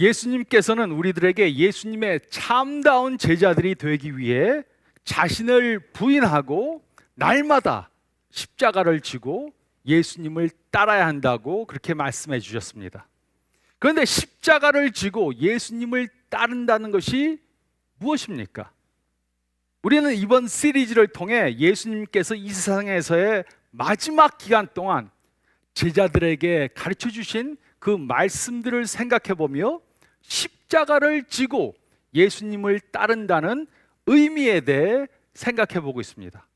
예수님께서는 우리들에게 예수님의 참다운 제자들이 되기 위해 자신을 부인하고 날마다 십자가를 지고 예수님을 따라야 한다고 그렇게 말씀해 주셨습니다. 그런데 십자가를 지고 예수님을 따른다는 것이 무엇입니까? 우리는 이번 시리즈를 통해 예수님께서 이 세상에서의 마지막 기간 동안 제자들에게 가르쳐 주신 그 말씀들을 생각해 보며 십자가를 지고 예수님을 따른다는 의미에 대해 생각해 보고 있습니다.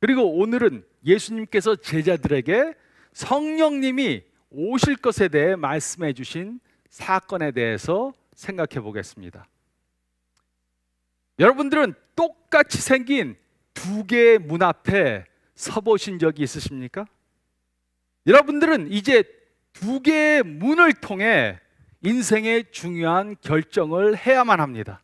그리고 오늘은 예수님께서 제자들에게 성령님이 오실 것에 대해 말씀해 주신 사건에 대해서 생각해 보겠습니다. 여러분들은 똑같이 생긴 두 개의 문 앞에 서 보신 적이 있으십니까? 여러분들은 이제 두 개의 문을 통해 인생의 중요한 결정을 해야만 합니다.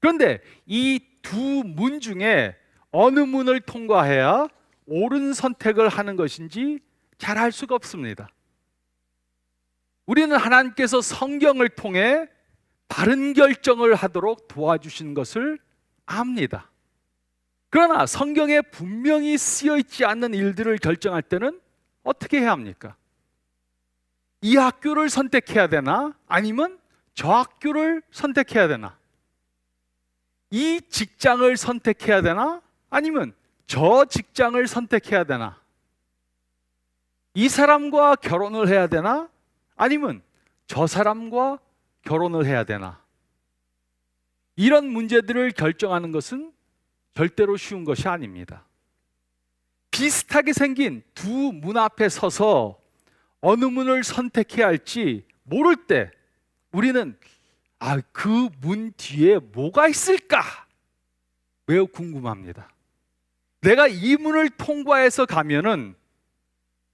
그런데 이 두 문 중에 어느 문을 통과해야 옳은 선택을 하는 것인지 잘 알 수가 없습니다. 우리는 하나님께서 성경을 통해 바른 결정을 하도록 도와주신 것을 압니다. 그러나 성경에 분명히 쓰여 있지 않는 일들을 결정할 때는 어떻게 해야 합니까? 이 학교를 선택해야 되나? 아니면 저 학교를 선택해야 되나? 이 직장을 선택해야 되나? 아니면 저 직장을 선택해야 되나? 이 사람과 결혼을 해야 되나? 아니면 저 사람과 결혼을 해야 되나? 이런 문제들을 결정하는 것은 절대로 쉬운 것이 아닙니다. 비슷하게 생긴 두 문 앞에 서서 어느 문을 선택해야 할지 모를 때 우리는 아, 그 문 뒤에 뭐가 있을까? 매우 궁금합니다. 내가 이 문을 통과해서 가면은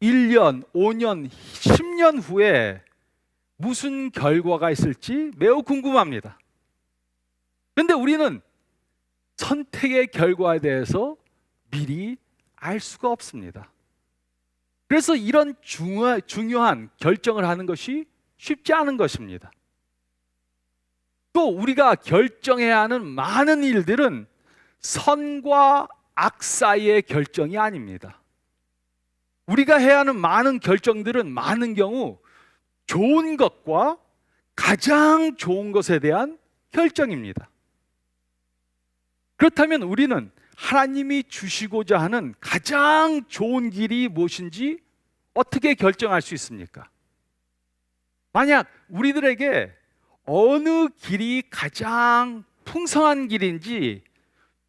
1년, 5년, 10년 후에 무슨 결과가 있을지 매우 궁금합니다. 그런데 우리는 선택의 결과에 대해서 미리 알 수가 없습니다. 그래서 이런 중요, 중요한 결정을 하는 것이 쉽지 않은 것입니다. 또 우리가 결정해야 하는 많은 일들은 선과 악 사이의 결정이 아닙니다. 우리가 해야 하는 많은 결정들은 많은 경우 좋은 것과 가장 좋은 것에 대한 결정입니다. 그렇다면 우리는 하나님이 주시고자 하는 가장 좋은 길이 무엇인지 어떻게 결정할 수 있습니까? 만약 우리들에게 어느 길이 가장 풍성한 길인지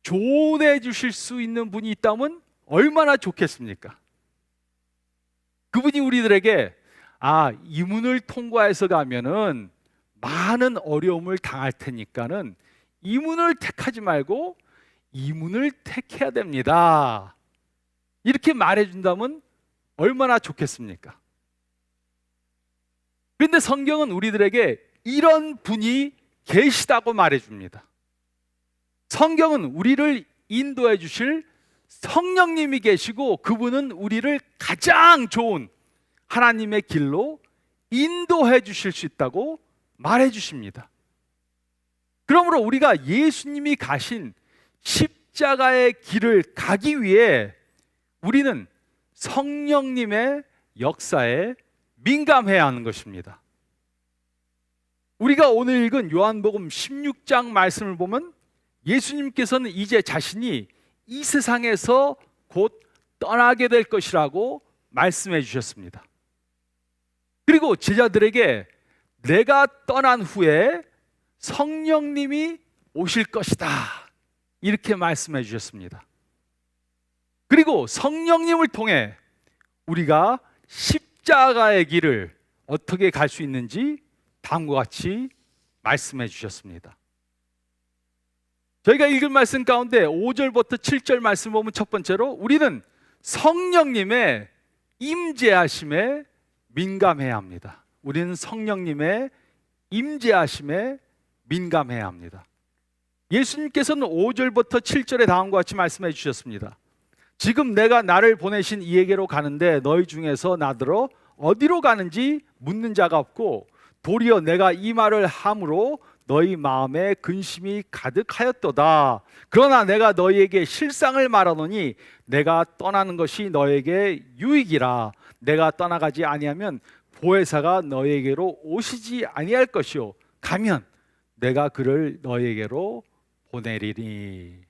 조언해 주실 수 있는 분이 있다면 얼마나 좋겠습니까? 그분이 우리들에게 아, 이 문을 통과해서 가면은 많은 어려움을 당할 테니까는 이 문을 택하지 말고 이 문을 택해야 됩니다. 이렇게 말해 준다면 얼마나 좋겠습니까? 그런데 성경은 우리들에게 이런 분이 계시다고 말해 줍니다. 성경은 우리를 인도해 주실 성령님이 계시고 그분은 우리를 가장 좋은 하나님의 길로 인도해 주실 수 있다고 말해 주십니다. 그러므로 우리가 예수님이 가신 십자가의 길을 가기 위해 우리는 성령님의 역사에 민감해야 하는 것입니다. 우리가 오늘 읽은 요한복음 16장 말씀을 보면 예수님께서는 이제 자신이 이 세상에서 곧 떠나게 될 것이라고 말씀해 주셨습니다. 그리고 제자들에게 내가 떠난 후에 성령님이 오실 것이다. 이렇게 말씀해 주셨습니다. 그리고 성령님을 통해 우리가 십자가의 길을 어떻게 갈 수 있는지 다음과 같이 말씀해 주셨습니다. 저희가 읽은 말씀 가운데 5절부터 7절 말씀 보면 첫 번째로 우리는 성령님의 임재하심에 민감해야 합니다. 우리는 성령님의 임재하심에 민감해야 합니다. 예수님께서는 5절부터 7절에 다음과 같이 말씀해 주셨습니다. 지금 내가 나를 보내신 이에게로 가는데 너희 중에서 나더러 어디로 가는지 묻는 자가 없고 도리어 내가 이 말을 함으로 너희 마음에 근심이 가득하였도다. 그러나 내가 너희에게 실상을 말하노니 내가 떠나는 것이 너에게 유익이라. 내가 떠나가지 아니하면 보혜사가 너희에게로 오시지 아니할 것이요. 가면 내가 그를 너희에게로 보내리니.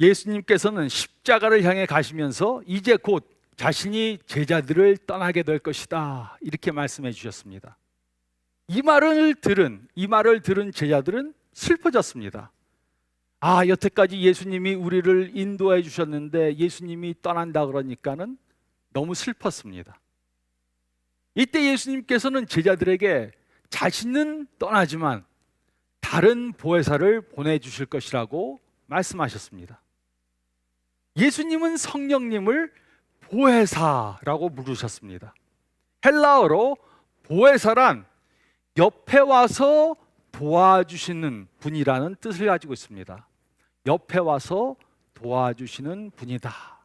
예수님께서는 십자가를 향해 가시면서 이제 곧 자신이 제자들을 떠나게 될 것이다. 이렇게 말씀해 주셨습니다. 이 말을 들은 이 말을 들은 제자들은 슬퍼졌습니다. 아, 여태까지 예수님이 우리를 인도해 주셨는데 예수님이 떠난다 그러니까는 너무 슬펐습니다. 이때 예수님께서는 제자들에게 자신은 떠나지만 다른 보혜사를 보내 주실 것이라고 말씀하셨습니다. 예수님은 성령님을 보혜사라고 부르셨습니다. 헬라어로 보혜사란 옆에 와서 도와주시는 분이라는 뜻을 가지고 있습니다. 옆에 와서 도와주시는 분이다.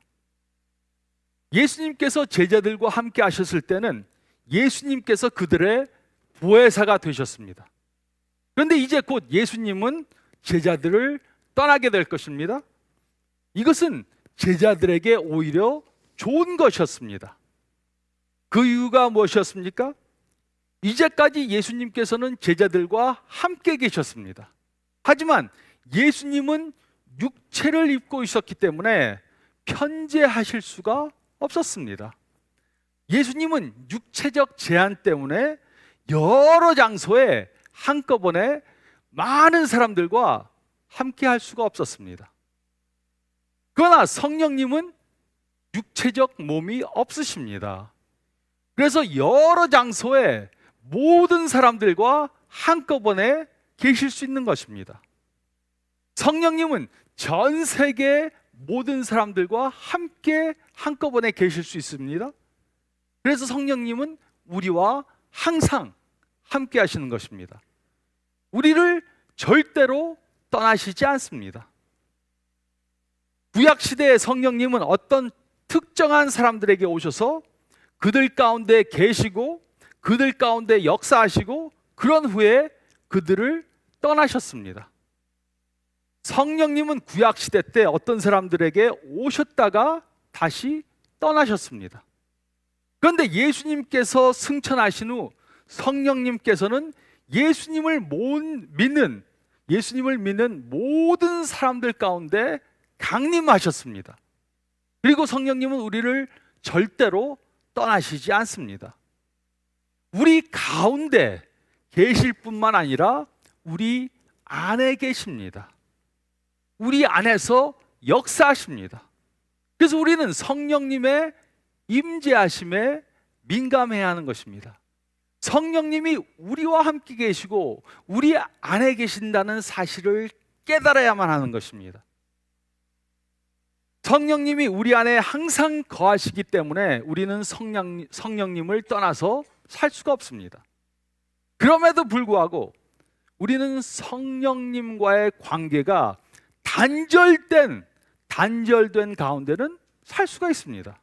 예수님께서 제자들과 함께 하셨을 때는 예수님께서 그들의 보혜사가 되셨습니다. 그런데 이제 곧 예수님은 제자들을 떠나게 될 것입니다. 이것은 제자들에게 오히려 좋은 것이었습니다. 그 이유가 무엇이었습니까? 이제까지 예수님께서는 제자들과 함께 계셨습니다. 하지만 예수님은 육체를 입고 있었기 때문에 편재하실 수가 없었습니다. 예수님은 육체적 제한 때문에 여러 장소에 한꺼번에 많은 사람들과 함께 할 수가 없었습니다. 그러나 성령님은 육체적 몸이 없으십니다. 그래서 여러 장소에 모든 사람들과 한꺼번에 계실 수 있는 것입니다. 성령님은 전 세계 모든 사람들과 함께 한꺼번에 계실 수 있습니다. 그래서 성령님은 우리와 항상 함께 하시는 것입니다. 우리를 절대로 떠나시지 않습니다. 구약 시대의 성령님은 어떤 특정한 사람들에게 오셔서 그들 가운데 계시고 그들 가운데 역사하시고 그런 후에 그들을 떠나셨습니다. 성령님은 구약 시대 때 어떤 사람들에게 오셨다가 다시 떠나셨습니다. 그런데 예수님께서 승천하신 후 성령님께서는 예수님을 못 믿는 예수님을 믿는 모든 사람들 가운데 강림하셨습니다. 그리고 성령님은 우리를 절대로 떠나시지 않습니다. 우리 가운데 계실 뿐만 아니라 우리 안에 계십니다. 우리 안에서 역사하십니다. 그래서 우리는 성령님의 임재하심에 민감해야 하는 것입니다. 성령님이 우리와 함께 계시고 우리 안에 계신다는 사실을 깨달아야만 하는 것입니다. 성령님이 우리 안에 항상 거하시기 때문에 우리는 성령, 성령님을 떠나서 살 수가 없습니다. 그럼에도 불구하고 우리는 성령님과의 관계가 단절된 단절된 가운데는 살 수가 있습니다.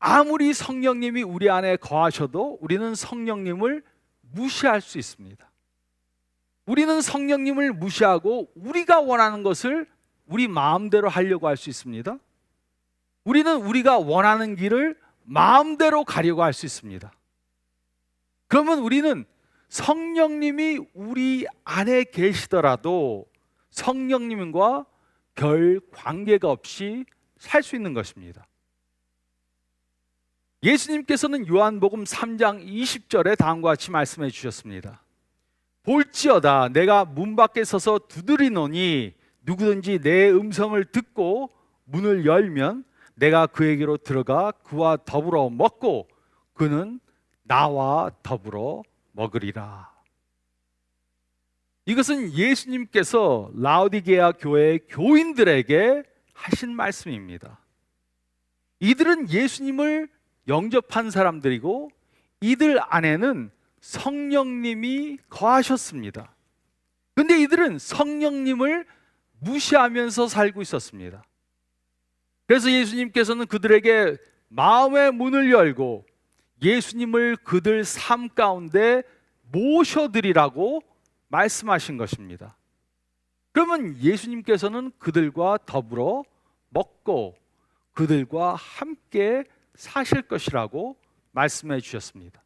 아무리 성령님이 우리 안에 거하셔도 우리는 성령님을 무시할 수 있습니다. 우리는 성령님을 무시하고 우리가 원하는 것을 우리 마음대로 하려고 할 수 있습니다. 우리는 우리가 원하는 길을 마음대로 가려고 할 수 있습니다. 그러면 우리는 성령님이 우리 안에 계시더라도 성령님과 별 관계가 없이 살 수 있는 것입니다. 예수님께서는 요한복음 3장 20절에 다음과 같이 말씀해 주셨습니다. 볼지어다 내가 문 밖에 서서 두드리노니 누구든지 내 음성을 듣고 문을 열면 내가 그에게로 들어가 그와 더불어 먹고 그는 나와 더불어 먹으리라. 이것은 예수님께서 라우디게아 교회 교인들에게 하신 말씀입니다. 이들은 예수님을 영접한 사람들이고 이들 안에는 성령님이 거하셨습니다. 근데 이들은 성령님을 무시하면서 살고 있었습니다. 그래서 예수님께서는 그들에게 마음의 문을 열고 예수님을 그들 삶 가운데 모셔드리라고 말씀하신 것입니다. 그러면 예수님께서는 그들과 더불어 먹고 그들과 함께 사실 것이라고 말씀해 주셨습니다.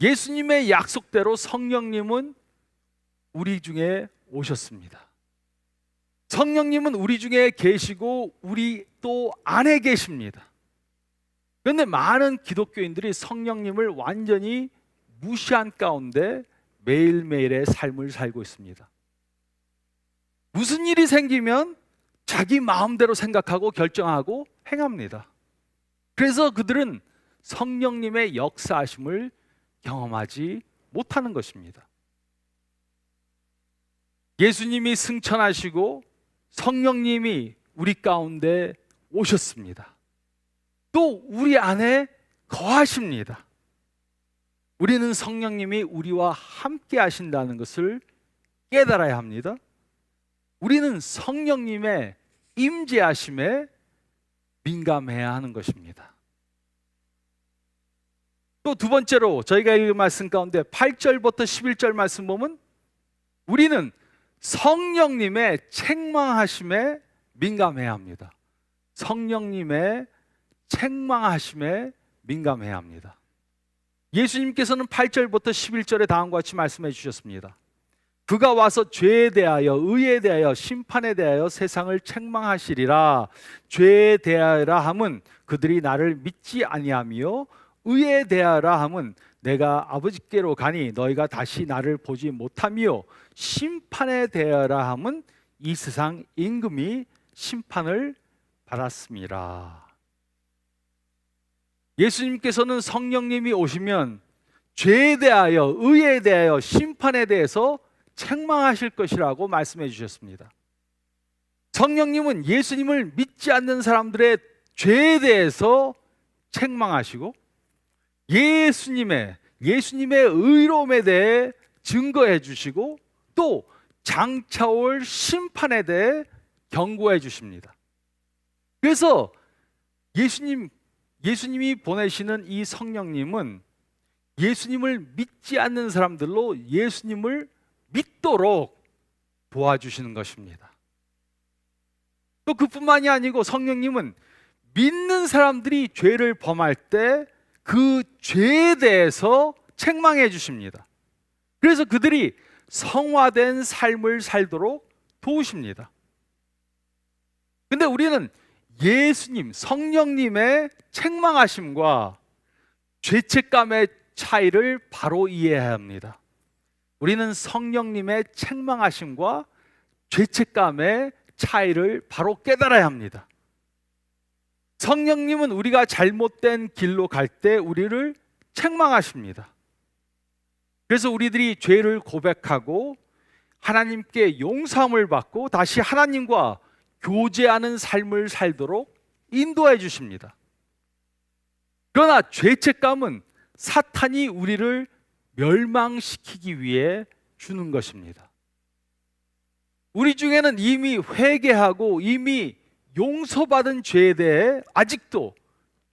예수님의 약속대로 성령님은 우리 중에 오셨습니다. 성령님은 우리 중에 계시고 우리 또 안에 계십니다. 그런데 많은 기독교인들이 성령님을 완전히 무시한 가운데 매일매일의 삶을 살고 있습니다. 무슨 일이 생기면 자기 마음대로 생각하고 결정하고 행합니다. 그래서 그들은 성령님의 역사하심을 경험하지 못하는 것입니다. 예수님이 승천하시고 성령님이 우리 가운데 오셨습니다. 또 우리 안에 거하십니다. 우리는 성령님이 우리와 함께 하신다는 것을 깨달아야 합니다. 우리는 성령님의 임재하심에 민감해야 하는 것입니다. 또 두 번째로 저희가 읽은 말씀 가운데 8절부터 11절 말씀 보면 우리는 성령님의 책망하심에 민감해야 합니다. 성령님의 책망하심에 민감해야 합니다. 예수님께서는 8절부터 11절에 다음과 같이 말씀해 주셨습니다. 그가 와서 죄에 대하여 의에 대하여 심판에 대하여 세상을 책망하시리라 죄에 대하여라 함은 그들이 나를 믿지 아니하며 의에 대하여라 함은 내가 아버지께로 가니 너희가 다시 나를 보지 못하며 심판에 대하여라 함은 이 세상 임금이 심판을 받았습니다. 예수님께서는 성령님이 오시면 죄에 대하여 의에 대하여 심판에 대해서 책망하실 것이라고 말씀해 주셨습니다. 성령님은 예수님을 믿지 않는 사람들의 죄에 대해서 책망하시고 예수님의 예수님의 의로움에 대해 증거해 주시고 또 장차올 심판에 대해 경고해 주십니다. 그래서 예수님 예수님이 보내시는 이 성령님은 예수님을 믿지 않는 사람들로 예수님을 믿도록 도와주시는 것입니다. 또 그뿐만이 아니고 성령님은 믿는 사람들이 죄를 범할 때 그 죄에 대해서 책망해 주십니다. 그래서 그들이 성화된 삶을 살도록 도우십니다. 근데 우리는 예수님, 성령님의 책망하심과 죄책감의 차이를 바로 이해해야 합니다. 우리는 성령님의 책망하심과 죄책감의 차이를 바로 깨달아야 합니다. 성령님은 우리가 잘못된 길로 갈 때 우리를 책망하십니다. 그래서 우리들이 죄를 고백하고 하나님께 용서함을 받고 다시 하나님과 교제하는 삶을 살도록 인도해 주십니다. 그러나 죄책감은 사탄이 우리를 멸망시키기 위해 주는 것입니다. 우리 중에는 이미 회개하고 이미 용서받은 죄에 대해 아직도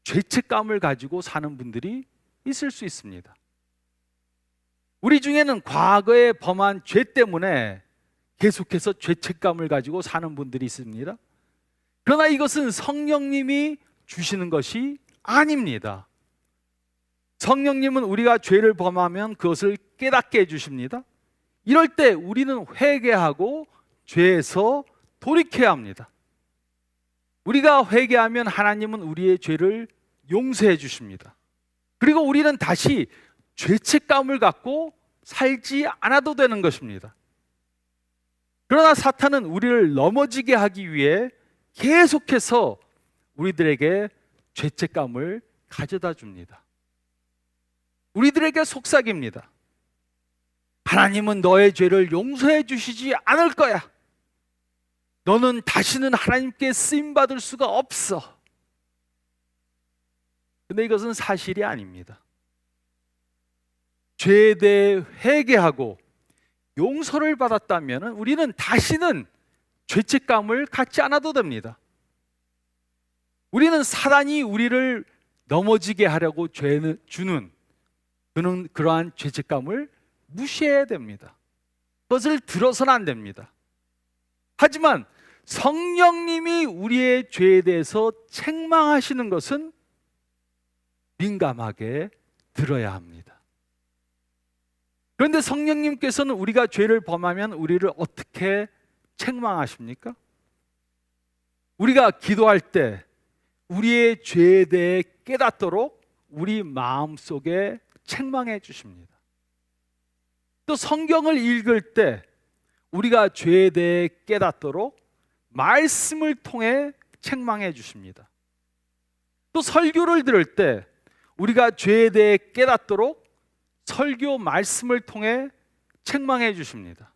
죄책감을 가지고 사는 분들이 있을 수 있습니다. 우리 중에는 과거에 범한 죄 때문에 계속해서 죄책감을 가지고 사는 분들이 있습니다. 그러나 이것은 성령님이 주시는 것이 아닙니다. 성령님은 우리가 죄를 범하면 그것을 깨닫게 해주십니다. 이럴 때 우리는 회개하고 죄에서 돌이켜야 합니다. 우리가 회개하면 하나님은 우리의 죄를 용서해 주십니다. 그리고 우리는 다시 죄책감을 갖고 살지 않아도 되는 것입니다. 그러나 사탄은 우리를 넘어지게 하기 위해 계속해서 우리들에게 죄책감을 가져다 줍니다. 우리들에게 속삭입니다. 하나님은 너의 죄를 용서해 주시지 않을 거야. 너는 다시는 하나님께 쓰임 받을 수가 없어. 근데 이것은 사실이 아닙니다. 죄에 대해 회개하고 용서를 받았다면 우리는 다시는 죄책감을 갖지 않아도 됩니다. 우리는 사단이 우리를 넘어지게 하려고 죄는, 주는 그는 그러한 죄책감을 무시해야 됩니다. 그것을 들어서는 안 됩니다. 하지만 성령님이 우리의 죄에 대해서 책망하시는 것은 민감하게 들어야 합니다. 그런데 성령님께서는 우리가 죄를 범하면 우리를 어떻게 책망하십니까? 우리가 기도할 때 우리의 죄에 대해 깨닫도록 우리 마음 속에 책망해 주십니다. 또 성경을 읽을 때 우리가 죄에 대해 깨닫도록 말씀을 통해 책망해 주십니다. 또 설교를 들을 때 우리가 죄에 대해 깨닫도록 설교 말씀을 통해 책망해 주십니다.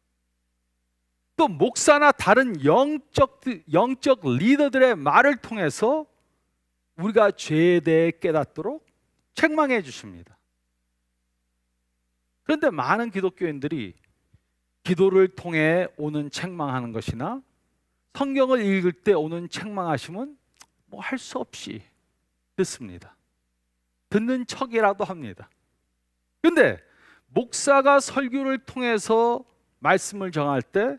또 목사나 다른 영적 영적 리더들의 말을 통해서 우리가 죄에 대해 깨닫도록 책망해 주십니다. 그런데 많은 기독교인들이 기도를 통해 오는 책망하는 것이나 성경을 읽을 때 오는 책망하심은 뭐 할 수 없이 듣습니다. 듣는 척이라도 합니다. 근데 목사가 설교를 통해서 말씀을 정할 때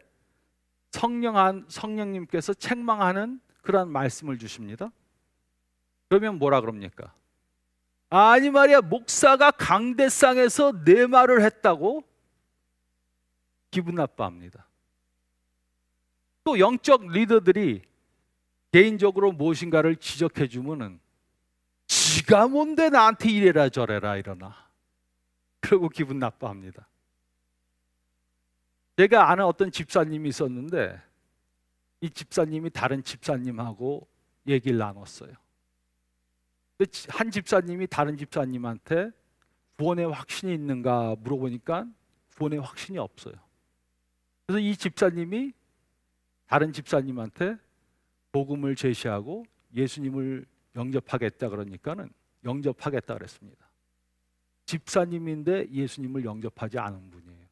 성령한 성령님께서 책망하는 그러한 말씀을 주십니다. 그러면 뭐라 그럽니까? 아니 말이야 목사가 강대상에서 내 말을 했다고 기분 나빠합니다. 또 영적 리더들이 개인적으로 무엇인가를 지적해 주면은 지가 뭔데 나한테 이래라 저래라 이러나 그러고 기분 나빠합니다. 제가 아는 어떤 집사님이 있었는데 이 집사님이 다른 집사님하고 얘기를 나눴어요. 한 집사님이 다른 집사님한테 구원의 확신이 있는가 물어보니까 구원의 확신이 없어요. 그래서 이 집사님이 다른 집사님한테 복음을 제시하고 예수님을 영접하겠다 그러니까는 영접하겠다 그랬습니다. 집사님인데 예수님을 영접하지 않은 분이에요.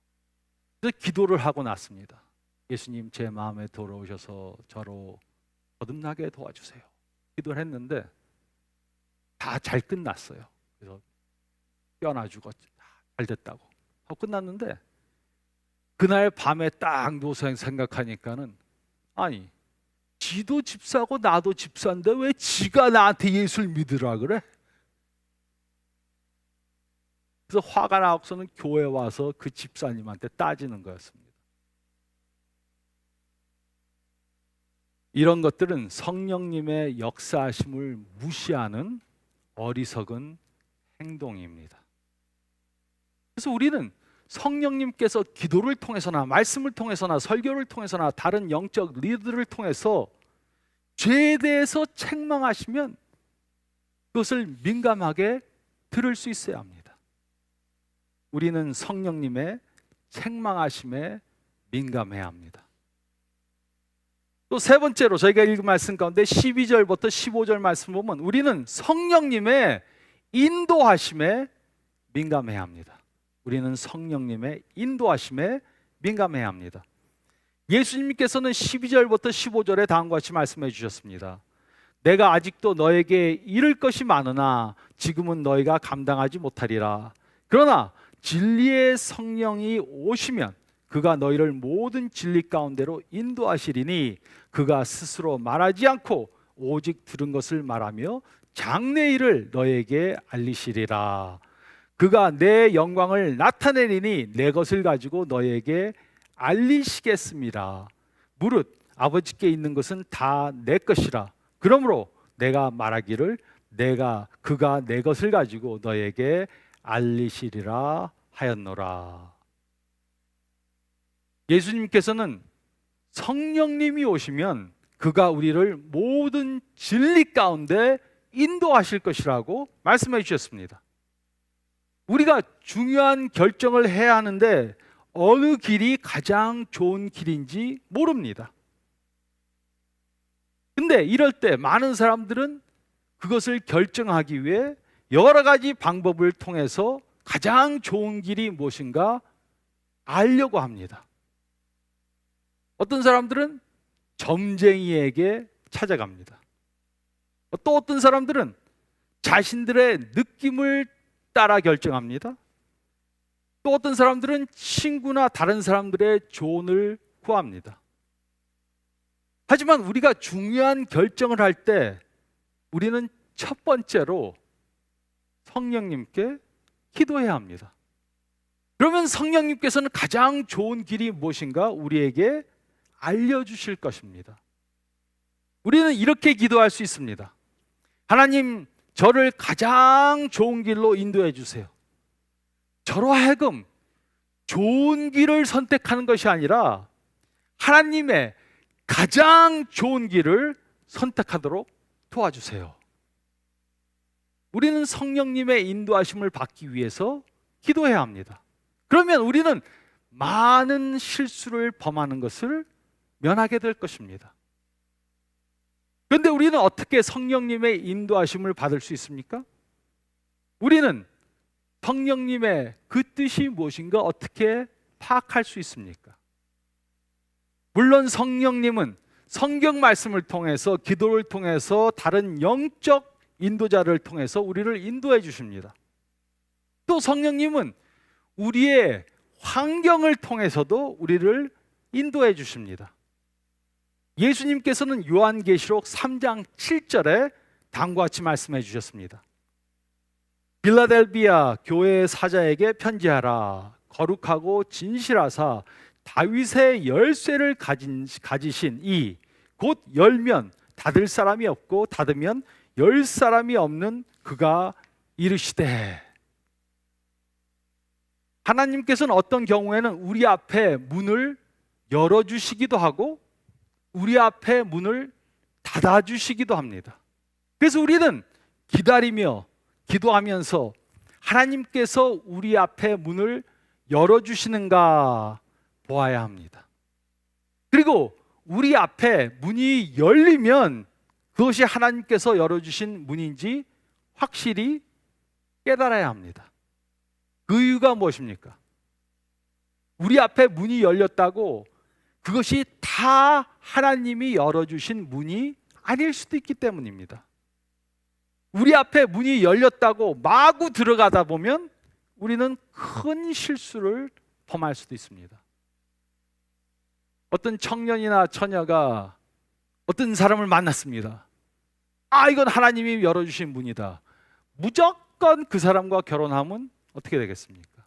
그래서 기도를 하고 났습니다. 예수님 제 마음에 들어오셔서 저로 거듭나게 도와주세요. 기도를 했는데 다 잘 끝났어요. 그래서 뼈나주고 잘 됐다고 하고 끝났는데 그날 밤에 딱 누워서 생각하니까는 아니 지도 집사고 나도 집사인데 왜 지가 나한테 예수를 믿으라 그래? 그래서 화가 나고서는 교회 와서 그 집사님한테 따지는 거였습니다. 이런 것들은 성령님의 역사하심을 무시하는 어리석은 행동입니다. 그래서 우리는 성령님께서 기도를 통해서나 말씀을 통해서나 설교를 통해서나 다른 영적 리더를 통해서 죄에 대해서 책망하시면 그것을 민감하게 들을 수 있어야 합니다. 우리는 성령님의 책망하심에 민감해야 합니다. 또 세 번째로 저희가 읽은 말씀 가운데 12절부터 15절 말씀 보면 우리는 성령님의 인도하심에 민감해야 합니다. 우리는 성령님의 인도하심에 민감해야 합니다. 예수님께서는 12절부터 15절에 다음과 같이 말씀해 주셨습니다. 내가 아직도 너에게 이를 것이 많으나 지금은 너희가 감당하지 못하리라. 그러나 진리의 성령이 오시면 그가 너희를 모든 진리 가운데로 인도하시리니 그가 스스로 말하지 않고 오직 들은 것을 말하며 장래 일을 너에게 알리시리라. 그가 내 영광을 나타내리니 내 것을 가지고 너에게 알리시겠습니다. 무릇 아버지께 있는 것은 다 내 것이라. 그러므로 내가 말하기를 내가 그가 내 것을 가지고 너에게 알리시리라 하였노라. 예수님께서는 성령님이 오시면 그가 우리를 모든 진리 가운데 인도하실 것이라고 말씀해 주셨습니다. 우리가 중요한 결정을 해야 하는데 어느 길이 가장 좋은 길인지 모릅니다. 근데 이럴 때 많은 사람들은 그것을 결정하기 위해 여러 가지 방법을 통해서 가장 좋은 길이 무엇인가 알려고 합니다. 어떤 사람들은 점쟁이에게 찾아갑니다. 또 어떤 사람들은 자신들의 느낌을 따라 결정합니다. 또 어떤 사람들은 친구나 다른 사람들의 조언을 구합니다. 하지만 우리가 중요한 결정을 할 때 우리는 첫 번째로 성령님께 기도해야 합니다. 그러면 성령님께서는 가장 좋은 길이 무엇인가 우리에게 알려주실 것입니다. 우리는 이렇게 기도할 수 있습니다. 하나님, 저를 가장 좋은 길로 인도해 주세요. 저로 하여금 좋은 길을 선택하는 것이 아니라 하나님의 가장 좋은 길을 선택하도록 도와주세요. 우리는 성령님의 인도하심을 받기 위해서 기도해야 합니다. 그러면 우리는 많은 실수를 범하는 것을 면하게 될 것입니다. 그런데 우리는 어떻게 성령님의 인도하심을 받을 수 있습니까? 우리는 성령님의 그 뜻이 무엇인가 어떻게 파악할 수 있습니까? 물론 성령님은 성경 말씀을 통해서 기도를 통해서 다른 영적 인도자를 통해서 우리를 인도해 주십니다. 또 성령님은 우리의 환경을 통해서도 우리를 인도해 주십니다. 예수님께서는 요한계시록 3장 7절에 다음과 같이 말씀해 주셨습니다. 빌라델비아 교회의 사자에게 편지하라. 거룩하고 진실하사 다윗의 열쇠를 가진, 가지신 이 곧 열면 닫을 사람이 없고 닫으면 열 사람이 없는 그가 이르시되 하나님께서는 어떤 경우에는 우리 앞에 문을 열어 주시기도 하고 우리 앞에 문을 닫아 주시기도 합니다. 그래서 우리는 기다리며 기도하면서 하나님께서 우리 앞에 문을 열어 주시는가 보아야 합니다. 그리고 우리 앞에 문이 열리면 그것이 하나님께서 열어주신 문인지 확실히 깨달아야 합니다. 그 이유가 무엇입니까? 우리 앞에 문이 열렸다고 그것이 다 하나님이 열어주신 문이 아닐 수도 있기 때문입니다. 우리 앞에 문이 열렸다고 마구 들어가다 보면 우리는 큰 실수를 범할 수도 있습니다. 어떤 청년이나 처녀가 어떤 사람을 만났습니다. 아, 이건 하나님이 열어주신 문이다. 무조건 그 사람과 결혼하면 어떻게 되겠습니까?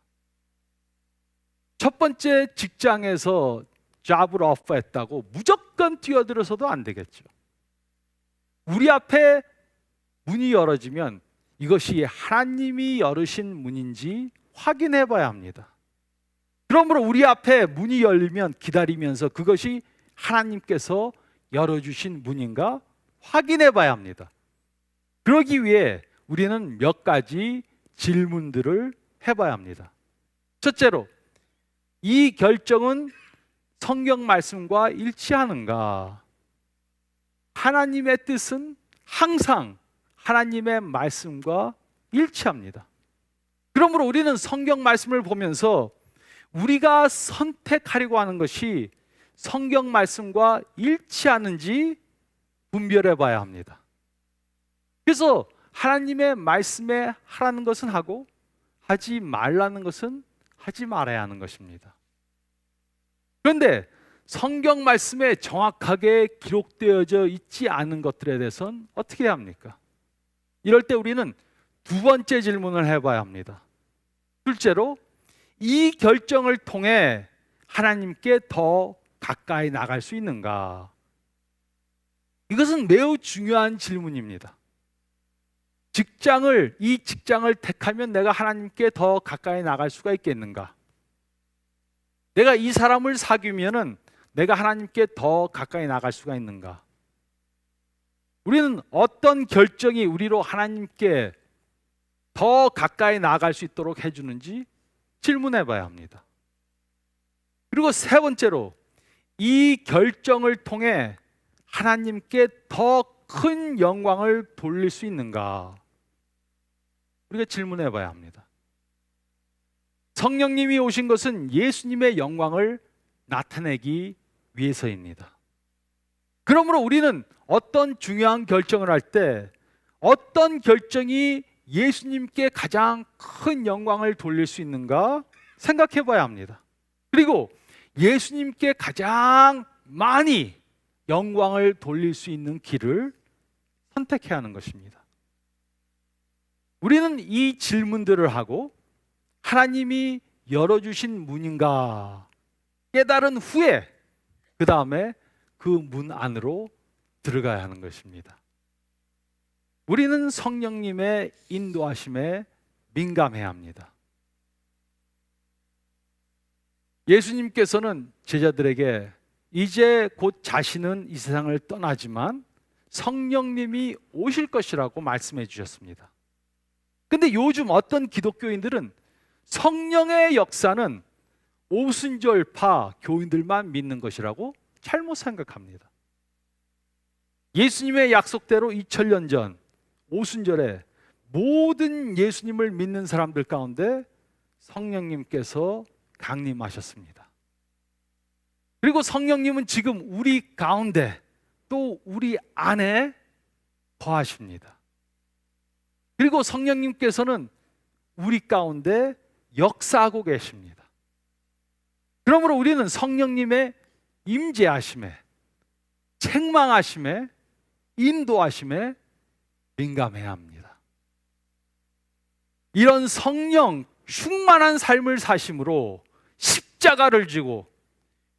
첫 번째 직장에서 잡을 오퍼했다고 무조건 뛰어들어서도 안 되겠죠. 우리 앞에 문이 열어지면 이것이 하나님이 열으신 문인지 확인해 봐야 합니다. 그러므로 우리 앞에 문이 열리면 기다리면서 그것이 하나님께서 열어주신 문인가 확인해 봐야 합니다. 그러기 위해 우리는 몇 가지 질문들을 해봐야 합니다. 첫째로, 이 결정은 성경 말씀과 일치하는가? 하나님의 뜻은 항상 하나님의 말씀과 일치합니다. 그러므로 우리는 성경 말씀을 보면서 우리가 선택하려고 하는 것이 성경 말씀과 일치하는지 분별해 봐야 합니다. 그래서 하나님의 말씀에 하라는 것은 하고 하지 말라는 것은 하지 말아야 하는 것입니다. 그런데 성경 말씀에 정확하게 기록되어져 있지 않은 것들에 대해서는 어떻게 해야 합니까? 이럴 때 우리는 두 번째 질문을 해봐야 합니다. 둘째로 이 결정을 통해 하나님께 더 가까이 나갈 수 있는가? 이것은 매우 중요한 질문입니다. 직장을 이 직장을 택하면 내가 하나님께 더 가까이 나갈 수가 있겠는가? 내가 이 사람을 사귀면은 내가 하나님께 더 가까이 나갈 수가 있는가? 우리는 어떤 결정이 우리로 하나님께 더 가까이 나갈 수 있도록 해주는지 질문해 봐야 합니다. 그리고 세 번째로 이 결정을 통해 하나님께 더 큰 영광을 돌릴 수 있는가? 우리가 질문해 봐야 합니다. 성령님이 오신 것은 예수님의 영광을 나타내기 위해서입니다. 그러므로 우리는 어떤 중요한 결정을 할 때 어떤 결정이 예수님께 가장 큰 영광을 돌릴 수 있는가 생각해 봐야 합니다. 그리고 예수님께 가장 많이 영광을 돌릴 수 있는 길을 선택해야 하는 것입니다. 우리는 이 질문들을 하고 하나님이 열어주신 문인가 깨달은 후에 그 다음에 그 문 안으로 들어가야 하는 것입니다. 우리는 성령님의 인도하심에 민감해야 합니다. 예수님께서는 제자들에게 이제 곧 자신은 이 세상을 떠나지만 성령님이 오실 것이라고 말씀해 주셨습니다. 근데 요즘 어떤 기독교인들은 성령의 역사는 오순절파 교인들만 믿는 것이라고 잘못 생각합니다. 예수님의 약속대로 2000년 전 오순절에 모든 예수님을 믿는 사람들 가운데 성령님께서 강림하셨습니다. 그리고 성령님은 지금 우리 가운데 또 우리 안에 거하십니다. 그리고 성령님께서는 우리 가운데 역사하고 계십니다. 그러므로 우리는 성령님의 임재하심에 책망하심에 인도하심에 민감해야 합니다. 이런 성령 충만한 삶을 사심으로 십자가를 지고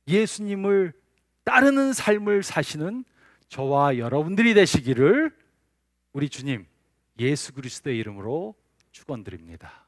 예수님을 따르는 삶을 사시는 저와 여러분들이 되시기를 우리 주님 예수 그리스도의 이름으로 축원드립니다.